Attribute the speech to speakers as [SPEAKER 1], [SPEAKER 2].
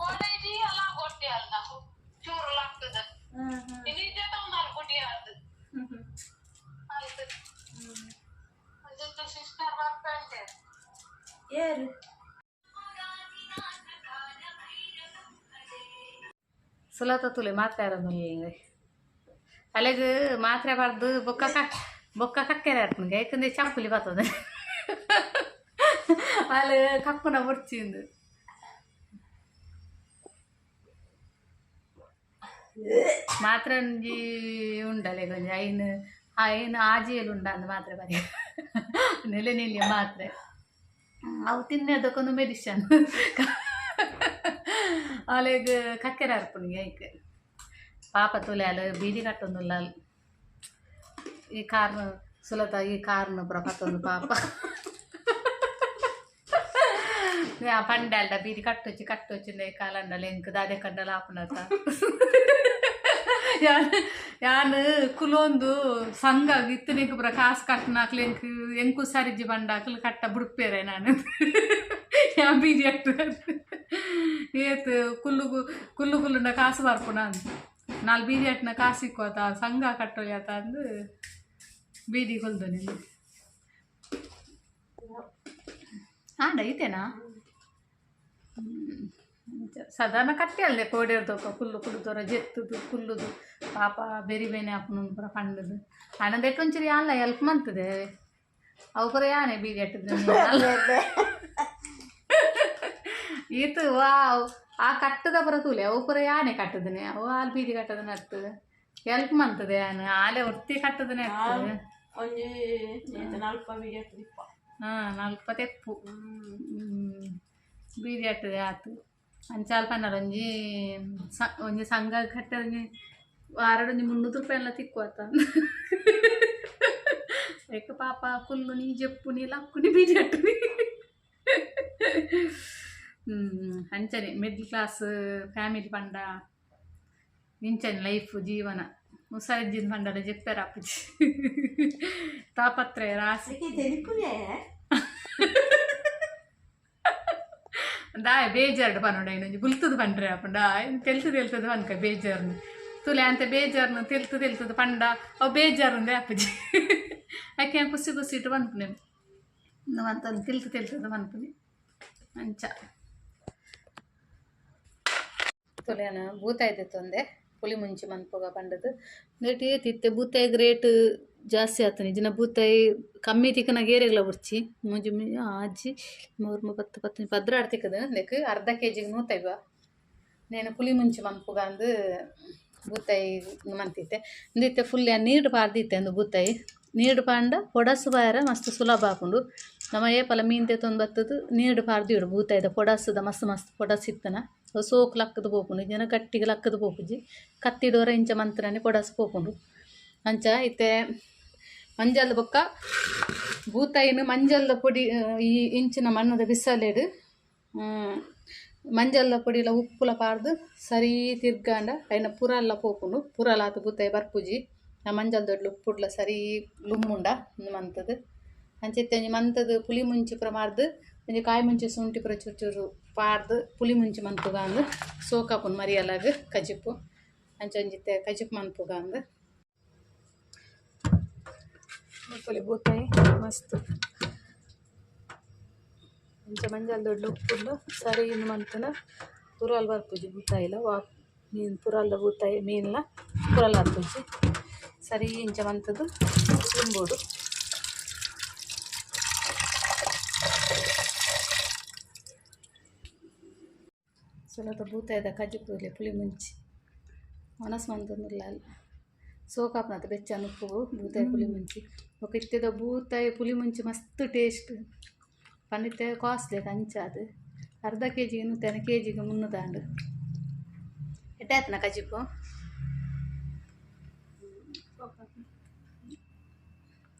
[SPEAKER 1] College ಎಲ್ಲ ಗೊತ್ತಿ ಅಲ್ಲ ನಾವು ಚೂರು ಆಗ್ತದ ನಿಜ ಬೊಕ್ಕ ಕಕ್, ಬೊಕ್ಕ ಕಕ್ಕೆರೆ ಆತನಿಗೆ ಯಾಕಂದ್ರೆ ಚಾಕುಲಿ ಬರ್ತದೆ. ಅಲ್ಲಿ ಕಕ್ಕನ ಬರ್ಚಿಂದು ಮಾತ್ರ ಒಂಜಿ ಉಂಡಲೆ ಕೊಂಚ ಐನು ಐನು ಆಜಿಯಲ್ಲಿ ಉಂಡ ಅಂದ್ ಮಾತ್ರೆ ಬರೀ ನೆಲೆ ನಿಲ್ಲಿಯ ಮಾತ್ರೆ ಅವು ತಿನ್ನೋದಕ್ಕೊಂದು ಮೆಡಿಷನ್ ಅಲೆಗ್ ಕಕ್ಕೆರೆ ಅರ್ಪಣಿಗೆ ಐಕ್ ಪಾಪ ತುಲೆ ಬೀದಿ ಕಟ್ಟೊಂದುಲ್ಲ ಅಲ್ಲಿ ಈ ಕಾರ್ನ ಸುಲತ ಈ ಕಾರ್ನ ಪುರ ಪತ್ತೊಂದು ಪಾಪ ಆ బీది ಬೀದಿ ಕಟ್ಟೊಚ್ಚಿ ಕಟ್ಟೊಚ್ಚಿಂದ ಕಾಲಂಡಲ దాదే ದಾದೆ ಕಂಡಲ ಆಪುನತ ಯಾನ್ ಕುಲೊಂದು ಸಂಘ ಇತ್ತನಿಗೆ ನಿಂಕ್ರ ಕಾಸು ಕಟ್ಟನಾಕ್ಲು ಎಂಕ್ ಎಂಕು ಸರಿಜಿ ಬಂಡಾಕ್ಲಿ ಕಟ್ಟ ಬುಡ್ಪೇರೆ ನಾನು ಯಾ ಬೀಜಿ ಅಟ್ಟು ಏತ್ ಕುಲ್ಲು ಕುಲ್ಲು ಕುಲ್ಲುಂಡ ಕಾಸು ಬರ್ಪುನ ನಾಲ್ ಬೀದಿ ಅಟ್ಟನ ಕಾಸು ಇಕ್ಕೋತ ಸಂಘ ಕಟ್ಟೋಯಾತ ಅಂದು ಬೀದಿ ಕುಲ್ದು ನೀನು ಆಂಡ ಐತೇನಾ ಸಾಧಾರಣ ಕಟ್ಟಿ ಅಲ್ಲದೆ ಕೋಡಿರ್ದೋಕ ಕುಲ್ಲು ಕುಡಿದೋರ ಜೆತ್ತುದು ಕುಲ್ಲುದು ಪಾಪ ಬೆರಿ ಬೇನೆ ಅಪ್ಪನ ಪುರ ಕಂಡದು ಹಣ ದೆಟ್ಟೊಂಚೂರು ಅಲ್ಲ ಎಲ್ಪ್ ಮಂತದೆ. ಅವು ಪುರ ಯಾನೆ ಬೀದಿ ಅಟ್ಟದ್ದು ಈತು ವಾವ್ ಆ ಕಟ್ಟದ ಪುರ ತೂಲೆ ಅವು ಪುರ ಯಾನೆ ಕಟ್ಟದನೆ? ಅವು ಅಲ್ಲಿ ಬೀದಿ ಕಟ್ಟದನ ನಟ್ಟು ಎಲ್ಪ್ ಮಂತದೆ ಯಾನೆ? ಆಲೆ ಒತ್ತಿ ಕಟ್ಟದನೆ ಆಗ್ತದೆ ಹಾಂ ನಾಲ್ಕು ತೆಪ್ಪು ಹ್ಮ್. ಬೀದಿ ಆಗ್ತದೆ ಆತು ಅಂಚಾಲ್ ಪನ್ನರ ಒಂಜಿ ಸ ಒಂಜಿ ಸಂಘ ಕಟ್ಟ ಒಂಜಿ ವಾರಡೊಂಜಿ ಮುನ್ನೂರು ರೂಪಾಯಿ ಎಲ್ಲ ತಿಕ್ಕೋತ ಏಕ ಪಾಪ ಕುಲ್ಲು ನೀ ಜಪ್ಪು ನೀ ಲಕ್ಕು ನೀ ಬೀದಿ ಅಟ್ಟುನಿ ಹ್ಞೂ ಅಂಚನೆ ಮಿಡ್ಲ್ ಕ್ಲಾಸ್ ಫ್ಯಾಮಿಲಿ ಪಂಡ ಇಂಚನೆ ಲೈಫ್ ಜೀವನ ಮುಸರಿಜ್ಜಿನ ಪಂಡಲ ಜೆಪ್ಪೆರ ಅಪ್ಪಜಿ ತಾಪತ್ರೆ ರಾಸಿ
[SPEAKER 2] ತೆಲಿಪುನೇ
[SPEAKER 1] ದಾಯ್ ಬೇಜಾರ್ಡ್ ಪನ್ನೋಡ ಇನ್ನೊಂದು ಬುಲ್ತದ ಪಂಡ್ರೆ ಅಪ್ಪಂಡ. ತೆಲ್ತದ ತೆಲ್ತದ ಪನ್ಕ ಬೇಜಾರ್ನು. ತುಲೆ ಅಂತ ಬೇಜಾರ್ನು ತೆಲ್ತು ತೆಲ್ತದ ಪಂಡ. ಅವು ಬೇಜಾರುಂದೆ ಅಪ್ಪಜಿ. ಯಾಕೆ ಕುಸಿ ಕುಸಿ ಇಟ್ಟು ಪನ್ಪುನೆ ಅಂತಂದು ತಿಳ್ತು ತಿಳ್ತದ ಪನ್ಪುನಿ ಅಂಚ. ತುಲೆನ ಭೂತಾಯ್ತು ತೊಂದೆ. ಪುಳಿ ಮುಂಚಿ ಮನ್ಪೋಗ ಪಂಡದು. ರೇಟ್ ಏತಿತ್ತೆ ಬೂತಾಯಿಗೆ ರೇಟ್ ಜಾಸ್ತಿ ಆತನ ಇಜಿನ ಬೂತಾಯಿ ಕಮ್ಮಿ ತಿಕ್ಕನ ಗೇರೆಗ್ಲ ಬರ್ಚಿ ಮುಂಜಿ ಮುಂಜಿ ಆಜಿ ಮೂರು ಪತ್ತು ಪತ್ತು ಪದ್ರ ಆಡ್ತಿಕ್ಕದ ನೆಕ್ ಅರ್ಧ ಕೆ ಜಿಗೆ ನೂತೈವ ನೇನು ಪುಲಿ ಮುಂಚೆ ಮಂಪುಗಂದು ಬೂತಾಯಿ ಮಂತಿತ್ತೆ. ಅಂದಿತ್ತೆ, ಫುಲ್ ನೀರು ಪಾರ್ದಿತ್ತೆ ಅಂದು ಬೂತಾಯಿ ನೀರು ಪಾಂಡ ಪೊಡಸು ಬಾರ ಮಸ್ತ್ ಸುಲಭ ಹಾಕೊಂಡು ನಮ್ಮ ಏಪಲ ಮೀನ್ತೆ ತೊಂದು ಬತ್ತದು ನೀರು ಪಾರ್ದಿವಿಡು ಬೂತಾಯ್ದ ಪೊಡಸದ ಮಸ್ತ್ ಮಸ್ತ್ ಪೊಡಸ್ ಇತ್ತನ. ಸೋಕು ಲಕ್ಕದ ಪೋಪುಂಡು. ಜನ ಗಟ್ಟಿಗೆ ಲಕ್ಕದ ಪೋಪುಜಿ ಕತ್ತಿಡೋರ ಇಂಚ ಮಂತ್ರನೇ ಪೊಡಸು ಪೋಪುಂಡು. ಅಂಚ ಇತ್ತೆ ಮಂಜಲ್ ಬೊಕ್ಕ ಬೂತಾಯಿನ ಮಂಜಲ್ದ ಪೊಡಿ ಆ, ಈ ಇಂಚಿನ ಮಣ್ಣದ ಬಿಸಲೇಡು ಮಂಜಲ್ಲ ಪೊಡಿಲ ಉಪ್ಪುಲ ಪಾರ್ದು ಸರಿ ತಿರ್ಗಾಂಡ ಐನ ಪುರಲ್ಲ ಪೋಪುಂಡು ಪುರಲ ಆತು ಬುತ್ತಾಯಿ ಬರ್ಪುಜಿ ಆ ಮಂಜಲ್ ದೊಡ್ಡ ಉಪ್ಪುಡ್ಲ ಸರಿ ಲುಮ್ಮುಂಡ ಮಂತದು ಅಂಚಿತ್ತೆ ಒಂಜಿ ಮಂತದು ಪುಲಿ ಮುಂಚಿ ಪುರ ಮಾರ್ದು ಒಂಜಿ ಕಾಯಿ ಮುಂಚಿ ಶುಂಠಿ ಪುರ ಚೂರು ಚೂರು ಪಾರ್ದು ಪುಲಿ ಮುಂಚಿ ಮನ್ಪುಗ ಅಂದು ಸೋಕಾಪುನ್ ಮರಿಯಲಾಗ ಕಜಿಪು ಅಂಚ ಒಂಜಿತ್ತೆ ಕಜಿಪು ಮನ್ಪುಗ ಅಂದು ಪುಲಿ ಬೂತಾಯಿ, ಮಸ್ತ್. ಇಂಚ ಮಂಜಲ್ ದೊಡ್ಡ ಉಪ್ಪುಂಡು ಸರಿ ಇನ್ನು ಮಂತನ ಪುರಾಲ್ ಬರ್ಪುಜಿ ಬೂತಾಯಿಲ ವಾ ಮೀನು ಪುರಾಲ್ದ ಬೂತಾಯಿ ಮೀನಲ್ಲ ಪುರಾಲ್ ಬರ್ಪುಜಿ ಸರಿ ಇಂಚ ಮಂತದ್ದು ತುಂಬೋಡು ಸ್ವಲ್ಪ ಬೂತಾಯಿದ ಕಜ್ಜಿ ಪುಲಿ ಮುಂಚಿ ಮನಸ್ಸು ಮಂತಂದಿಲ್ಲ ಅಲ್ಲಿ. ಸೋಕಾಪ್ನತ ಬೆಚ್ಚನ ಉಪ್ಪು ಬೂತಾಯಿ ಪುಲಿ ಮುಂಚಿ ఒక ಇತ್ತಿದ ಬೂತಾಯಿ ಪುಲಿ ಮುಂಚಿ ಮಸ್ತ್ ಟೇಸ್ಟ್ ಪಂಡಿತ್ತೆ ಕಾಸ್ಟ್ಲಿ ಕಂಚ ಅದು ಅರ್ಧ ಕೆ ಜಿಗೆ ನೂತನ ಕೆ ಜಿಗೆ ಮುನ್ನೂರು ತಾಂಡು ಎಟ್ಟಾಯ್ತನ ಕಜಿಪು